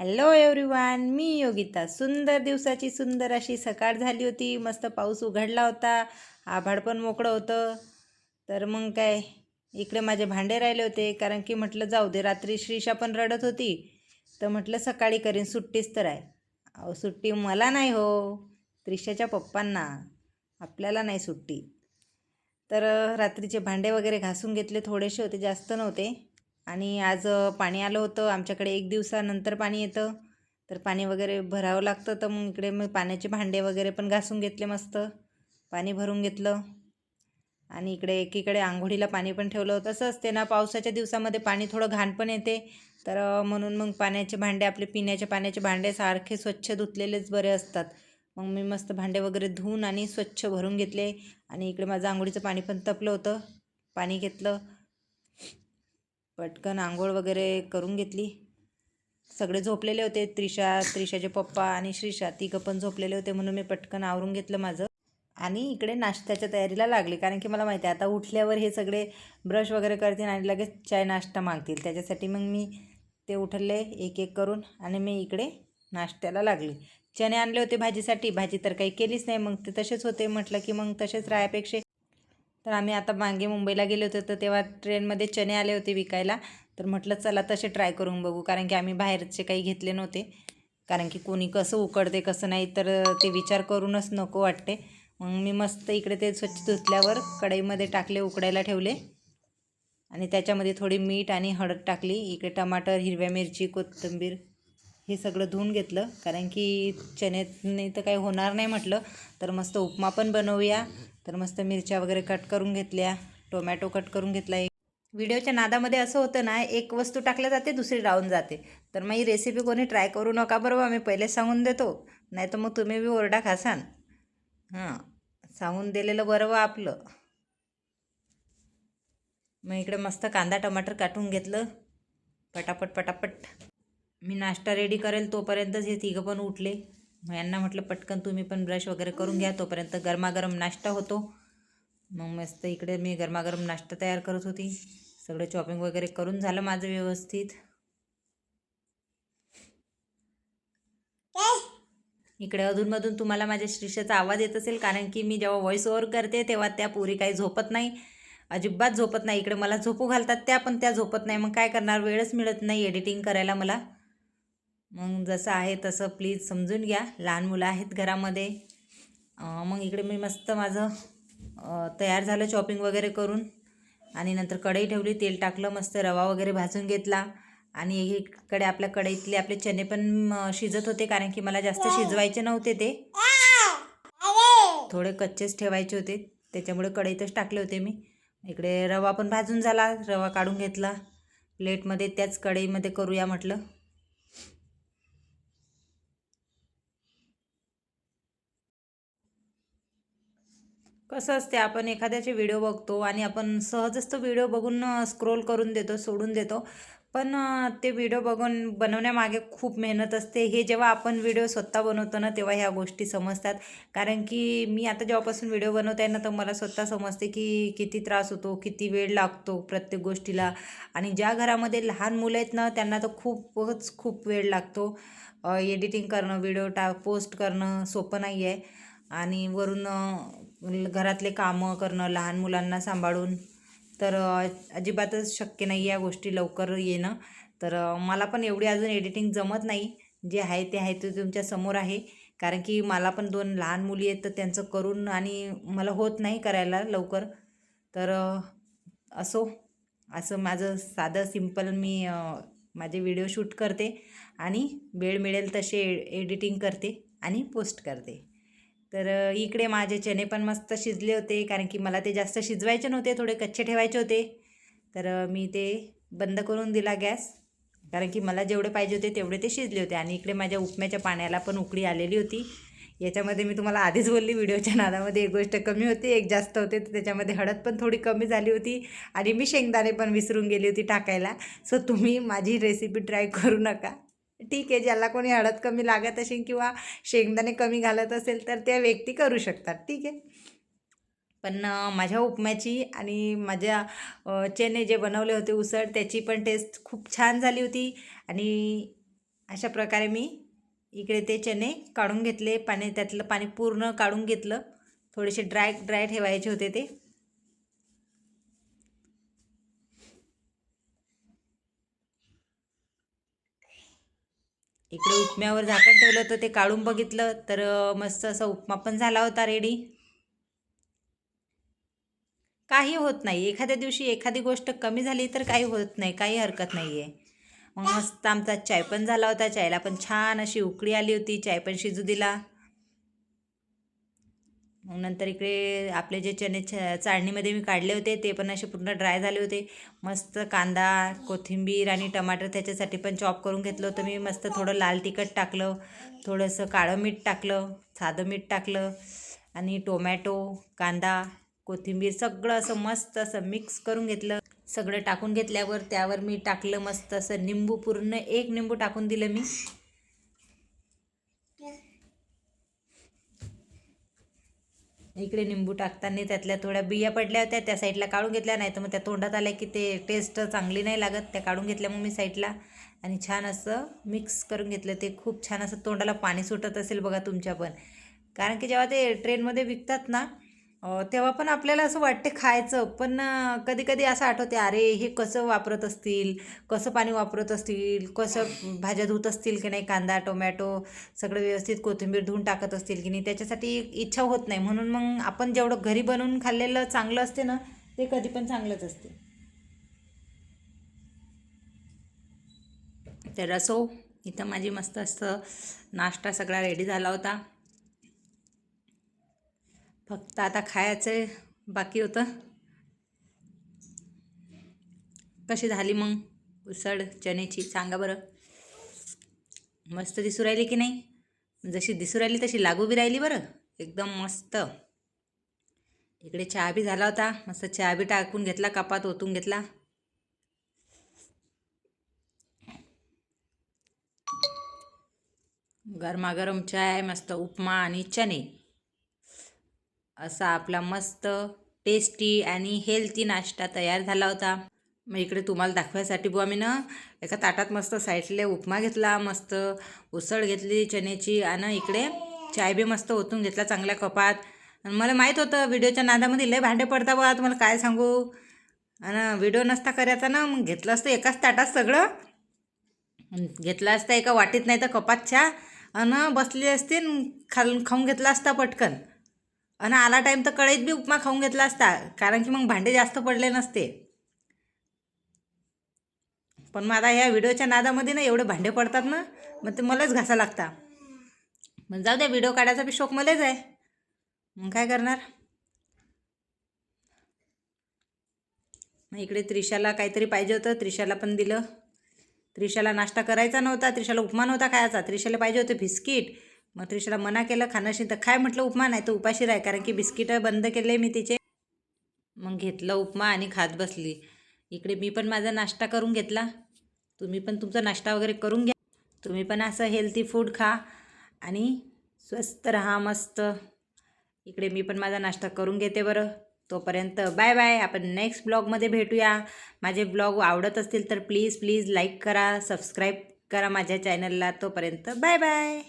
Hello everyone मी योगिता. सुंदर दिवसाची सुंदर अशी सकाळ झाली होती. मस्त पाऊस उघडला होता. आभाळ पण मोकळं होतं. तर मग काय इकडे माझे भांडे राहिले होते. कारण की म्हटलं जाऊ दे रात्री श्रीषा पण रडत होती. तर म्हटलं सकाळी करीन सुट्टीच तर आहे. अहो सुट्टी मला नाही हो त्रिशाच्या पप्पांना. आपल्याला नाही सुट्टी. तर रात्रीचे भांडे वगैरे घासून घेतले थोडेसे होते जास्त नव्हते. आणि आज पाणी आलं होतं. आमच्याकडे एक दिवसानंतर पाणी येतं. तर पाणी वगैरे भरावं लागतं. तर मग इकडे मी पाण्याचे भांडे वगैरे पण घासून घेतले मस्त. पाणी भरून घेतलं. आणि इकडे एकीकडे आंघोळीला पाणी पण ठेवलं होतं. असं असते ना पावसाच्या दिवसामध्ये पाणी थोडं घाण पण येते. तर म्हणून मग पाण्याचे भांडे आपले पिण्याचे पाण्याचे भांडे सारखे स्वच्छ धुतलेलेच बरे असतात. मग मी मस्त भांडे वगैरे धुवून आणि स्वच्छ भरून घेतले. आणि इकडे माझं आंघोळीचं पाणी पण तपलं होतं. पाणी घेतलं. पटकन आंघोळ वगैरे करून घेतली. सगळे झोपलेले होते त्रिशा त्रिशाचे पप्पा आणि श्रीषा तिघं पण झोपलेले होते म्हणून मी पटकन आवरून घेतलं माझं. आणि इकडे नाश्त्याच्या तयारीला लागले. कारण की मला माहिती आहे आता उठल्यावर हे सगळे ब्रश वगैरे करतील आणि लगेच चाय नाश्ता मागतील. त्याच्यासाठी मग मी ते उठले एक एक करून आणि मी इकडे नाश्त्याला लागले. चणे आणले होते भाजीसाठी. भाजी तर काही केलीच नाही. मग ते तसेच होते. म्हटलं की मग तसेच राहायपेक्षा तर आम्ही आता मागे मुंबईला गेले होते तर तेव्हा ट्रेनमध्ये चणे आले होते विकायला. तर म्हटलं चला तसे ट्राय करून बघू कारण की आम्ही बाहेरचे काही घेतले नव्हते. कारण की कोणी कसं उकडते कसं नाही तर ते विचार करूनच नको वाटते. मग मी मस्त इकडे ते स्वच्छ धुतल्यावर कढईमध्ये टाकले उकडायला ठेवले. आणि त्याच्यामध्ये थोडी मीठ आणि हळद टाकली इकडे टमाटर हिरव्या मिरची कोथिंबीर हे सगळं धुवून घेतलं. कारण की चण्याने तर काही होणार नाही म्हटलं तर मस्त उपमा पण बनवूया. तर मस्त मिरच्या वगैरे कट करून घेतल्या टोमॅटो कट करून घेतला. एक व्हिडिओच्या नादामध्ये असं होतं ना एक वस्तू टाकल्या जाते दुसरी राहून जाते. तर मग ही रेसिपी कोणी ट्राय करू नका बरोबर मी पहिले सांगून देतो. नाही तर मग तुम्ही बी ओरडा खासान. हां सांगून दिलेलं बरं आपलं. मग इकडे मस्त कांदा टमाटर काटून घेतलं. पटापट पटापट. मी नाश्ता रेडी करेल तोपर्यंतच हे तिघं पण उठले. मग यांना म्हटलं पटकन तुम्ही पण ब्रश वगैरे करून घ्या तोपर्यंत गरमागरम नाश्ता होतो. मग मस्त इकडे मी गरमागरम नाश्ता तयार करत होती. सगळं चॉपिंग वगैरे करून झालं माझं व्यवस्थित. इकडे अधूनमधून तुम्हाला माझ्या श्रीषाचा आवाज येत असेल कारण की मी जेव्हा व्हॉइस ओव्हर करते तेव्हा त्या पुरी काही झोपत नाही. अजिबात झोपत नाही. इकडे मला झोपू घालतात त्या पण त्या झोपत नाही. मग काय करणार? वेळच मिळत नाही एडिटिंग करायला मला. मग जसं आहे तसं प्लीज समजून घ्या. लहान मुलं आहेत घरामध्ये. मग इकडे मी मस्त माझं तयार झालं चॉपिंग वगैरे करून. आणि नंतर कढई ठेवली तेल टाकलं मस्त रवा वगैरे भाजून घेतला. आणि इकडे आपल्या कढईतले आपले चणे पण शिजत होते कारण की मला जास्त शिजवायचे नव्हते ते. थोडे कच्चेच ठेवायचे होते. त्याच्यामुळे कढईतच टाकले होते मी. इकडे रवा पण भाजून झाला. रवा काढून घेतला. प्लेटमध्ये त्याच कढईमध्ये करूया म्हटलं. कसं असते आपण एखाद्याचे व्हिडिओ बघतो आणि आपण सहजच तो व्हिडिओ बघून स्क्रोल करून देतो सोडून देतो. पण ते व्हिडिओ बघून बनवण्यामागे खूप मेहनत असते. हे जेव्हा आपण व्हिडिओ स्वतः बनवतो ना तेव्हा ह्या गोष्टी समजतात. कारण की मी आता जेव्हापासून व्हिडिओ बनवत आहे ना तर मला स्वतः समजते की किती त्रास होतो किती वेळ लागतो प्रत्येक गोष्टीला. आणि ज्या घरामध्ये लहान मुलं आहेत ना त्यांना तर खूपच खूप वेळ लागतो. एडिटिंग करणं व्हिडिओ टा पोस्ट करणं सोपं नाही आहे आणि वरून घरातले कामं करणं लहान मुलांना सांभाळून तर अजिबातच शक्य नाही या गोष्टी लवकर येणं. तर मला पण एवढी अजून एडिटिंग जमत नाही. जे आहे ते आहे ते तुमच्यासमोर आहे. कारण की मला पण दोन लहान मुली आहेत तर त्यांचं करून आणि मला होत नाही करायला लवकर. तर असो. असं माझं साधं सिंपल मी माझे व्हिडिओ शूट करते आणि वेळ मिळेल तसे एडिटिंग करते आणि पोस्ट करते. तर इकडे माझे चणे पण मस्त शिजले होते कारण की मला ते जास्त शिजवायचे नव्हते थोडे कच्चे ठेवायचे होते. तर मी ते बंद करून दिला गॅस कारण की मला जेवढे पाहिजे होते तेवढे ते शिजले होते. आणि इकडे माझ्या उपम्याच्या पाण्याला पण उकळी आलेली होती. याच्यामध्ये मी तुम्हाला आधीच बोलली व्हिडिओच्या नादामध्ये एक गोष्ट कमी होती एक जास्त होते तर त्याच्यामध्ये हळद पण थोडी कमी झाली होती. आणि मी शेंगदाणे पण विसरून गेली होती टाकायला. सो तुम्ही माझी रेसिपी ट्राय करू नका. ठीक आहे ज्याला कोणी हळद कमी लागत असेल किंवा शेंगदाणे कमी घालत असेल तर त्या व्यक्ती करू शकतात. ठीक आहे? पण माझ्या उपम्याची आणि माझ्या चेने जे बनवले होते उसळ त्याची पण टेस्ट खूप छान झाली होती आणि अशा प्रकारे मी इकडे ते चणे काढून घेतले. पाणी त्यातलं पाणी पूर्ण काढून घेतलं. थोडेसे ड्राय ड्राय ठेवायचे होते ते. इकडे उपम्यावर झाकण ठेवलं होतं ते काढून बघितलं तर मस्त असा उपमा पण झाला होता रेडी. काही होत नाही. एखाद्या दिवशी एखादी गोष्ट कमी झाली तर काही होत नाही काही हरकत नाही आहे मग मस्त आमचा चाय पण झाला होता चायला पण छान अशी उकळी आली होती चाय पण शिजू दिला. मग नंतर इकडे आपले जे चणे छ चाळणीमध्ये मी काढले होते ते पण असे पूर्ण ड्राय झाले होते. मस्त कांदा कोथिंबीर आणि टमाटर त्याच्यासाठी पण चॉप करून घेतलं होतं मी. मस्त थोडं लाल तिखट टाकलं थोडंसं काळं मीठ टाकलं साधं मीठ टाकलं आणि टोमॅटो कांदा कोथिंबीर सगळं असं मस्त असं मिक्स करून घेतलं. सगळं टाकून घेतल्यावर त्यावर मी टाकलं मस्त असं निंबू पूर्ण एक निंबू टाकून दिलं मी. इकडे निंबू टाकताना त्यातल्या थोड्या बिया पडल्या होत्या त्या साईडला काढून घेतल्या नाही तर मग त्या तोंडात आल्या की ते टेस्ट चांगली नाही लागत. त्या काढून घेतल्या मग मी साईडला आणि छान असं मिक्स करून घेतलं ते. खूप छान असं तोंडाला पाणी सुटत असेल बघा तुमच्या पण. कारण की जेव्हा ते ट्रेनमध्ये विकतात ना तेव्हा पण आपल्याला असं वाटते खायचं पण कधी कधी असं आठवते अरे हे कसं वापरत असतील? कसं पाणी वापरत असतील? कसं भाज्या धुत असतील की नाही? कांदा टोमॅटो सगळं व्यवस्थित कोथिंबीर धुवून टाकत असतील की नाही? त्याच्यासाठी इच्छा होत नाही. म्हणून मग आपण जेवढं घरी बनवून खाल्लेलं चांगलं असते ना ते कधी पण चांगलंच असते. तर असो इथं माझी मस्त असं नाश्ता सगळा रेडी झाला होता. फक्त आता खायचं बाकी होतं. कशी झाली मग उसळ चण्याची? सांगा बरं. मस्त दिसू राहिली की नाही? जशी दिसू राहिली तशी लागू बी राहिली बरं. एकदम मस्त. इकडे चहा बी झाला होता. मस्त चहा बी टाकून घेतला कपात ओतून घेतला. गरमागरम चाय मस्त उपमा आणि चणे. असा आपला मस्त टेस्टी आणि हेल्थी नाश्ता तयार झाला होता. मग इकडे तुम्हाला दाखवायसाठी बुवा मी ना एका ताटात मस्त साईडले उपमा घेतला मस्त उसळ घेतली चण्याची आणि इकडे चाय बी मस्त ओतून घेतला चांगल्या कपात. आणि मला माहीत होतं व्हिडिओच्या नादामध्ये लय भांडे पडता बघा तुम्हाला काय सांगू? आणि व्हिडिओ नसता करायचा ना मग घेतलं असतं एकाच ताटात सगळं. घेतलं घेतला असता एका वाटीत नाही तर कपात चहा आणि बसली असते खाल खाऊन घेतला असता पटकन. आणि आला टाईम तर कळीत बी उपमा खाऊन घेतला असता कारण की मग भांडे जास्त पडले नसते. पण मग आता ह्या व्हिडिओच्या नादामध्ये ना एवढे भांडे पडतात ना मग ते मलाच घासा लागता. मग जाऊ द्या व्हिडिओ काढायचा बी शौक मलाच आहे. मग काय करणार? मग इकडे त्रिशाला काहीतरी पाहिजे होतं त्रिशाला पण दिलं. त्रिशाला नाश्ता करायचा नव्हता त्रिशाला उपमा नव्हता खायचा. त्रिशाला पाहिजे होते बिस्किट मग त्रिशाला मना केलं खाण्याशी तर काय म्हटलं उपमा? नाही तर उपाशी राह कारण की बिस्किटं बंद केले मी तिचे. मग घेतलं उपमा आणि खात बसली. इकडे मी पण माझा नाश्ता करून घेतला. तुम्ही पण तुमचा नाश्ता वगैरे करून घ्या. तुम्ही पण असं हेल्थी फूड खा आणि स्वस्त राहा मस्त. इकडे मी पण माझा नाश्ता करून घेते बरं. तोपर्यंत बाय बाय आपण नेक्स्ट ब्लॉगमध्ये भेटूया. माझे ब्लॉग आवडत असतील तर प्लीज प्लीज लाईक करा सबस्क्राईब करा माझ्या चॅनलला तोपर्यंत बाय बाय